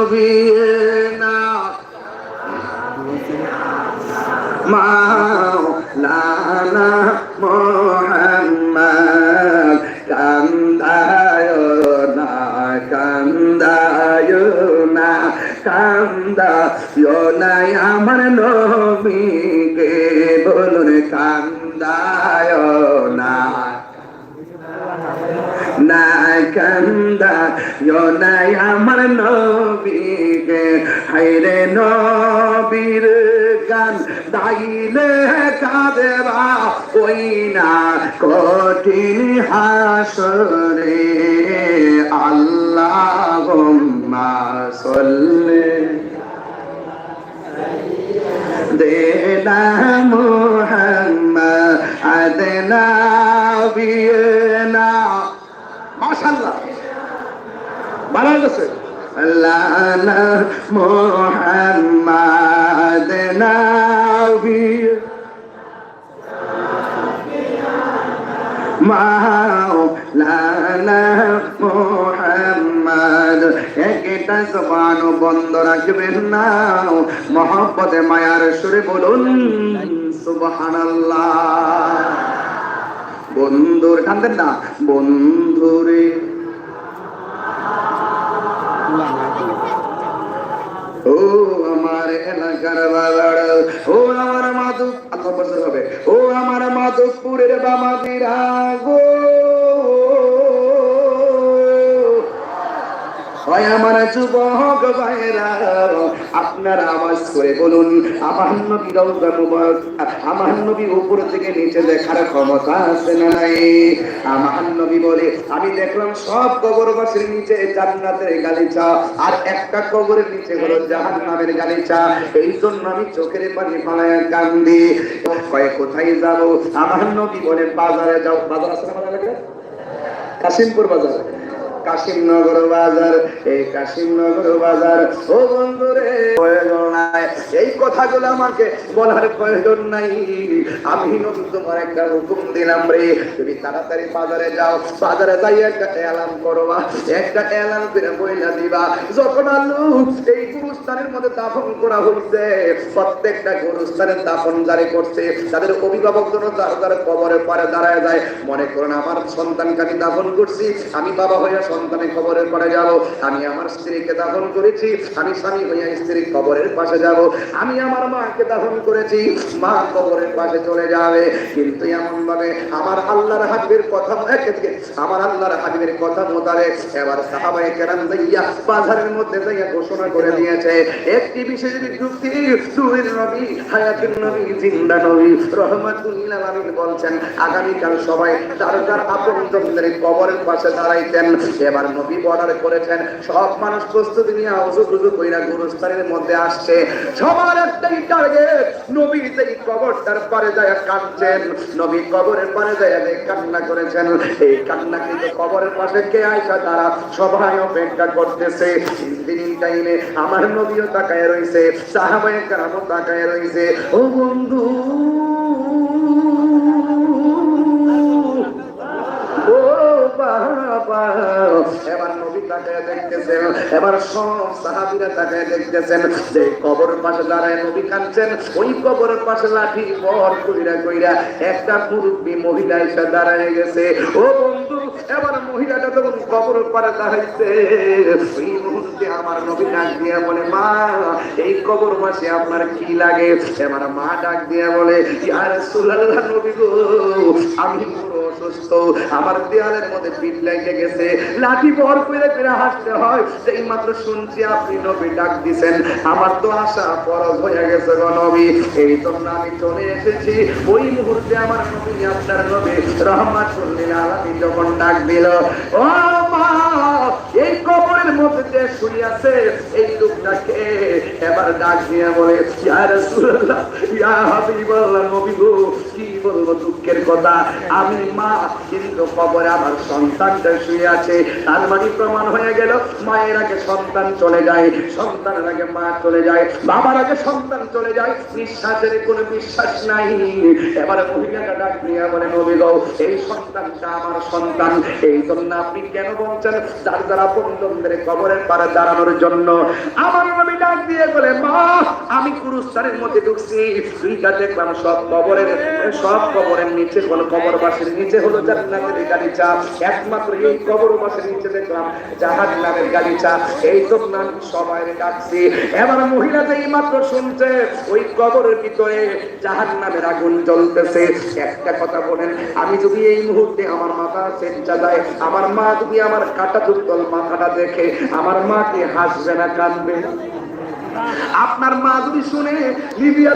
نبينا مولانا محمد كم دايونا كم دايونا كم دايونا يا من نبيك بولون كم دايونا না কান্দা নাই আমার নবীকে। হাইরে নবীর গান দাইলে কাদেবা ওই না কঠিন হাসরে। আল্লাহ সল্লে। দেনা মুহাম্মদ, আদনা বিয়না মুহাম্মদ নাবি মাওলানা মুহাম্মদ একটা জবান বন্ধ রাখবেন না মহব্বতে মায়ার সুরে বলুন সুবহানাল্লাহ বন্ধুর কান্দেন না বন্ধুরে ও আমার এলাকার বাবার ও আমার মাধব আল্লাহ হবে। ও আমার মাধবপুরের বামাদিরা গো হয় আমার যুবক ভাইরা আপনারা আওয়াজ করে বলুন, আমার নবী মুবারক, আমার নবী উপর থেকে নিচে দেখার ক্ষমতা আছে না নাই? আমার নবী বলে, আমি দেখলাম সব কবরবাসীর নিচে জান্নাতের গালিচা, আর একটা কবরের নিচে হলো জাহান্নামের গালিচা। এই জন্য আমি চোখের পানি ফালায় কান্দি। কোথায় যাব? আমার নবী বলে, বাজারে যাও। বাজার আছে না আমার কাশিমপুর বাজার। কাশিমনগর বাজার, এই কাশিমনগর বাজার। ও বন্ধুরে, প্রয়োজন নাই। এই কথাগুলো আমাকে বলার প্রয়োজন নাই। আমি তোমার একটা হুকুম দিলাম রে। তুমি তাড়াতাড়ি বাজারে যাও। বাজারে যাই, একটা এলান করবা। একটা এলান করে বইলা দিবা। যখন আলু এই গুরুস্থানের মধ্যে দাফন করা হইছে প্রত্যেকটা গুরুস্থানের দাফন জারি করছে। তাদের অভিভাবক যেন যার যার কবরের পারে দাঁড়ায় যায়। মনে করেন, আমার সন্তানকে আমি দাফন করছি। আমি বাবা হইয়া সন্তানের কবরের পরে যাব। আমি আমার স্ত্রীকে দাফন করেছি। আমি স্বামী হইয়া স্ত্রীর কবরের পাশে যাব। আমি আমার মাকে দাফন করেছি। মা কবরের পাশে চলে যাবে। কিন্তু এমন ভাবে আমার আল্লাহর হাবিবের কথা আমার আল্লাহর হাবিবের কথা মোতাবেক এবার সাহাবায়ে কেরাম যাইয়া বাজারের মধ্যে যাইয়া ঘোষণা করে দিয়েছে। একটি বিশেষ বিজ্ঞপ্তি সুরের নবী, হায়াতুন নবী, জিন্দা নবী, রহমাতুল বলছেন, আগামীকাল সবাই তার তার আপনজনদের কবরের পাশে দাঁড়াইতেন। এবার নবী করেছেন, সব মানুষ প্রস্তুতি নিয়ে কইরা গুরুস্থানের মধ্যে আসছে। সবার একটাই টার্গেট কবরটার পারে যায় কাঁদছেন, নবী কবরের পারে যায় কান্না করেছেন। এই কান্না কিন্তু কবরের পাশে কে আইসা তারা সবাই অপেক্ষা করতেছে। টাইমে আমার নবীও তাকায় রইছে, সাহাবায়ে কেরামও তাকায় রইছে। ও বন্ধু এবার পাশে পাশে একটা মহিলা এসে দাঁড়ায় গেছে। ও বন্ধু, এবার মহিলাটা তখন কবর দাঁড়াইছে মুহূর্তে আমার নবী ডাক দিয়া বলে, মা, এই কবর মাসে আপনার কি লাগে? এবার মা ডাক দিয়া বলে রাসূলুল্লাহ নবী গো, আমি অসুস্থ। আমার দেয়ালের মধ্যে পিঠ লেগে গেছে। লাঠি বর করে ফেরা হাসতে হয়। সেই মাত্র শুনছি আপনি নবী ডাক দিছেন। আমার তো আশা পরজ হয়ে গেছে গো নবী। এই জন্য আমি চলে এসেছি। ওই মুহূর্তে আমার নবী, আপনার নবী রহমাতুল্লিল আলামিন যখন ডাক দিল, ও মা দুঃখের কথা? আমি মা, কিন্তু কবরে আমার সন্তানটা শুয়ে আছে। তার মানে প্রমাণ হয়ে গেল, মায়ের আগে সন্তান চলে যায়, সন্তানের আগে মা চলে যায়, বাবার আগে সন্তান চলে যায় নিঃশ্বাসের কোনো বিশ্বাস নাই। এবারে মহিলাটা ডাক নিয়ে বলে, নবী এই সন্তানটা আমার সন্তান। এই জন্য আপনি কেন বলছেন? যার দ্বারা বন্ধনদের কবরের পারে দাঁড়ানোর জন্য আমার নবী ডাক দিয়ে বলে, মা, আমি কুরুস্থানের মধ্যে ঢুকছি। দুইটা দেখলাম সব কবরের সব কবরের নিচে হলো কবরবাসীর নিচে হলো জান্নাতের গালিচা। একমাত্র এই কবরবাসীর নিচে দেখলাম জাহাজ নামের গালিচা। এই জন্য আমি সবাই ডাকছি। এবার মহিলা যেই মাত্র শুনছে, ওই কবরের ভিতরে জাহাজ নামের আগুন জ্বলতেছে। একটা কথা বলেন, আমি যদি এই মুহূর্তে আমার মাথা সেটা যায় আমার মা যদি আমার কাটা দুর্বল মাথাটা দেখে আমার মা কি হাসবে না কাঁদবে। আপনার মা যদি শুনে লিবিয়া